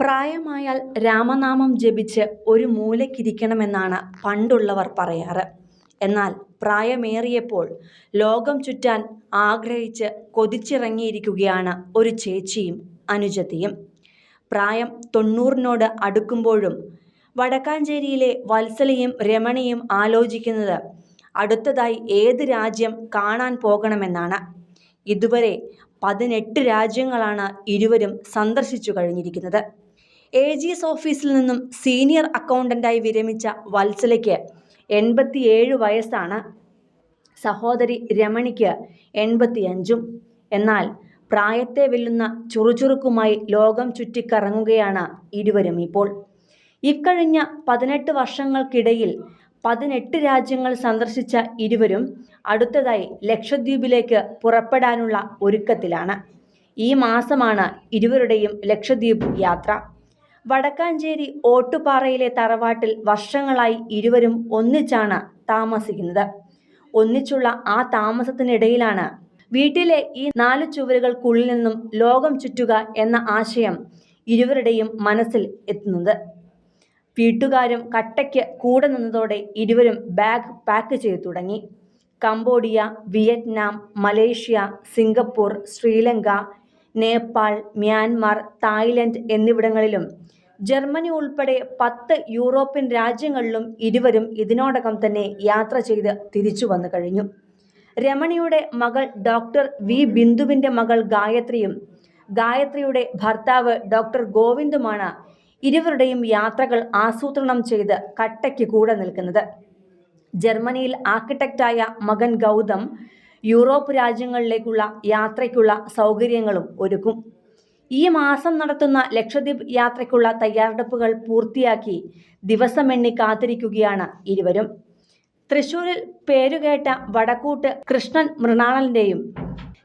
പ്രായമായാൽ രാമനാമം ജപിച്ച് ഒരു മൂലയ്ക്കിരിക്കണമെന്നാണ് പണ്ടുള്ളവർ പറയാറ്. എന്നാൽ പ്രായമേറിയപ്പോൾ ലോകം ചുറ്റാൻ ആഗ്രഹിച്ച് കൊതിച്ചിറങ്ങിയിരിക്കുകയാണ് ഒരു ചേച്ചിയും അനുജത്തിയും. പ്രായം തൊണ്ണൂറിനോട് അടുക്കുമ്പോഴും വടക്കാഞ്ചേരിയിലെ വത്സലയും രമണിയും ആലോചിക്കുന്നത് അടുത്തതായി ഏത് രാജ്യം കാണാൻ പോകണമെന്നാണ്. ഇതുവരെ പതിനെട്ട് രാജ്യങ്ങളാണ് ഇരുവരും സന്ദർശിച്ചു കഴിഞ്ഞിരിക്കുന്നത്. ഏജീസ് ഓഫീസിൽ നിന്നും സീനിയർ അക്കൗണ്ടന്റായി വിരമിച്ച വത്സലയ്ക്ക് എൺപത്തിയേഴ് വയസ്സാണ്. സഹോദരി രമണിക്ക് എൺപത്തിയഞ്ചും. എന്നാൽ പ്രായത്തെ വെല്ലുന്ന ചുറുചുറുക്കുമായി ലോകം ചുറ്റിക്കറങ്ങുകയാണ് ഇരുവരും ഇപ്പോൾ. ഇക്കഴിഞ്ഞ പതിനെട്ട് വർഷങ്ങൾക്കിടയിൽ പതിനെട്ട് രാജ്യങ്ങൾ സന്ദർശിച്ച ഇരുവരും അടുത്തതായി ലക്ഷദ്വീപിലേക്ക് പുറപ്പെടാനുള്ള ഒരുക്കത്തിലാണ്. ഈ മാസമാണ് ഇരുവരുടെയും ലക്ഷദ്വീപ് യാത്ര. വടക്കാഞ്ചേരി ഓട്ടുപാറയിലെ തറവാട്ടിൽ വർഷങ്ങളായി ഇരുവരും ഒന്നിച്ചാണ് താമസിക്കുന്നത്. ഒന്നിച്ചുള്ള ആ താമസത്തിനിടയിലാണ് വീട്ടിലെ ഈ നാല് ചുവരുകൾക്കുള്ളിൽ നിന്നും ലോകം ചുറ്റുക എന്ന ആശയം ഇരുവരുടെയും മനസ്സിൽ എത്തുന്നത്. വീട്ടുകാരും കട്ടയ്ക്ക് കൂടെ നിന്നതോടെ ഇരുവരും ബാഗ് പാക്ക് ചെയ്തു തുടങ്ങി. Cambodia, Vietnam, Malaysia, Singapore, Sri Lanka, Nepal, Myanmar, Thailand എന്നിവിടങ്ങളിലും ജർമ്മനി ഉൾപ്പെടെ പത്ത് യൂറോപ്യൻ രാജ്യങ്ങളിലും ഇരുവരും ഇതിനോടകം തന്നെ യാത്ര ചെയ്ത് തിരിച്ചു വന്നു കഴിഞ്ഞു. രമണിയുടെ മകൾ ഡോക്ടർ വി ബിന്ദുവിന്റെ മകൾ ഗായത്രിയും ഗായത്രിയുടെ ഭർത്താവ് ഡോക്ടർ ഗോവിന്ദുമാണ് ഇരുവരുടെയും യാത്രകൾ ആസൂത്രണം ചെയ്ത് കട്ടയ്ക്ക് കൂടെ നിൽക്കുന്നത്. ജർമ്മനിയിൽ ആർക്കിടെക്റ്റായ മകൻ ഗൗതം യൂറോപ്പ് രാജ്യങ്ങളിലേക്കുള്ള യാത്രയ്ക്കുള്ള സൗകര്യങ്ങളും ഒരുക്കും. ഈ മാസം നടത്തുന്ന ലക്ഷദ്വീപ് യാത്രയ്ക്കുള്ള തയ്യാറെടുപ്പുകൾ പൂർത്തിയാക്കി ദിവസമെണ്ണി കാത്തിരിക്കുകയാണ് ഇരുവരും. തൃശൂരിൽ പേരുകേട്ട വടക്കൂട്ട് കൃഷ്ണൻ മൃണാളന്റെയും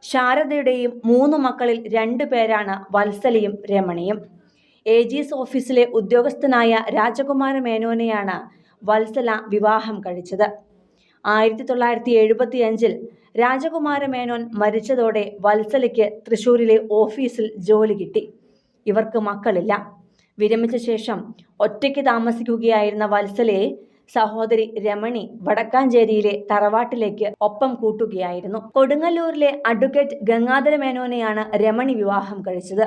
ശാരദയുടെയും മൂന്ന് മക്കളിൽ രണ്ടു പേരാണ് വത്സലിയും രമണിയും. ഏജീസ് ഓഫീസിലെ ഉദ്യോഗസ്ഥനായ രാജകുമാര മേനോനെയാണ് വത്സല വിവാഹം കഴിച്ചത്. ആയിരത്തി തൊള്ളായിരത്തി എഴുപത്തിയഞ്ചിൽ രാജകുമാര മേനോൻ മരിച്ചതോടെ വത്സലയ്ക്ക് തൃശൂരിലെ ഓഫീസിൽ ജോലി കിട്ടി. ഇവർക്ക് മക്കളില്ല. വിരമിച്ച ശേഷം ഒറ്റയ്ക്ക് താമസിക്കുകയായിരുന്ന വത്സലയെ സഹോദരി രമണി വടക്കാഞ്ചേരിയിലെ തറവാട്ടിലേക്ക് ഒപ്പം കൂട്ടുകയായിരുന്നു. കൊടുങ്ങല്ലൂരിലെ അഡ്വക്കേറ്റ് ഗംഗാധര മേനോനെയാണ് രമണി വിവാഹം കഴിച്ചത്.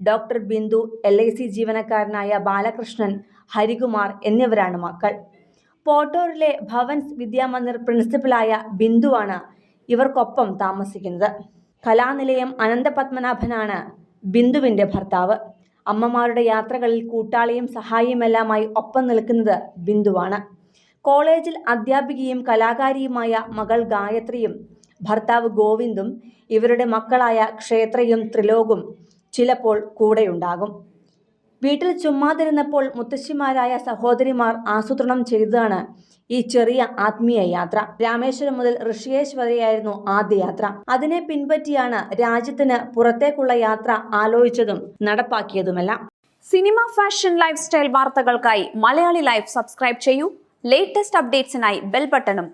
Doctor Bindu, L. I. C ജീവനക്കാരനായ ബാലകൃഷ്ണൻ, ഹരികുമാർ എന്നിവരാണ് മക്കൾ. പോട്ടോറിലെ ഭവൻസ് വിദ്യാമന്ദിർ പ്രിൻസിപ്പലായ ബിന്ദുവാണ് ഇവർക്കൊപ്പം താമസിക്കുന്നത്. കലാനിലയം അനന്തപത്മനാഭനാണ് ബിന്ദുവിന്റെ ഭർത്താവ്. അമ്മമാരുടെ യാത്രകളിൽ കൂട്ടാളിയും സഹായിയുമെല്ലാമായി ഒപ്പം നിൽക്കുന്നത് ബിന്ദുവാണ്. കോളേജിൽ അധ്യാപികയും കലാകാരിയുമായ മകൾ ഗായത്രിയും ഭർത്താവ് ഗോവിന്ദും ഇവരുടെ മക്കളായ ക്ഷേത്രയും ത്രിലോകും ചിലപ്പോൾ കൂടെയുണ്ടാകും. വീട്ടിൽ ചുമ്മാതിരുന്നപ്പോൾ മുത്തശ്ശിമാരായ സഹോദരിമാർ ആസൂത്രണം ചെയ്തതാണ് ഈ ചെറിയ ആത്മീയ യാത്ര. രാമേശ്വരം മുതൽ ഋഷികേശ് വരെയായിരുന്നു ആദ്യ യാത്ര. അതിനെ പിൻപറ്റിയാണ് രാജ്യത്തിന് പുറത്തേക്കുള്ള യാത്ര ആലോചിച്ചതും നടപ്പാക്കിയതുമെല്ലാം. സിനിമ, ഫാഷൻ, ലൈഫ് സ്റ്റൈൽ വാർത്തകൾക്കായി മലയാളി ലൈഫ് സബ്സ്ക്രൈബ് ചെയ്യൂ ലേറ്റസ്റ്റ് അപ്ഡേറ്റ്സിനായി ബെൽ ബട്ടണും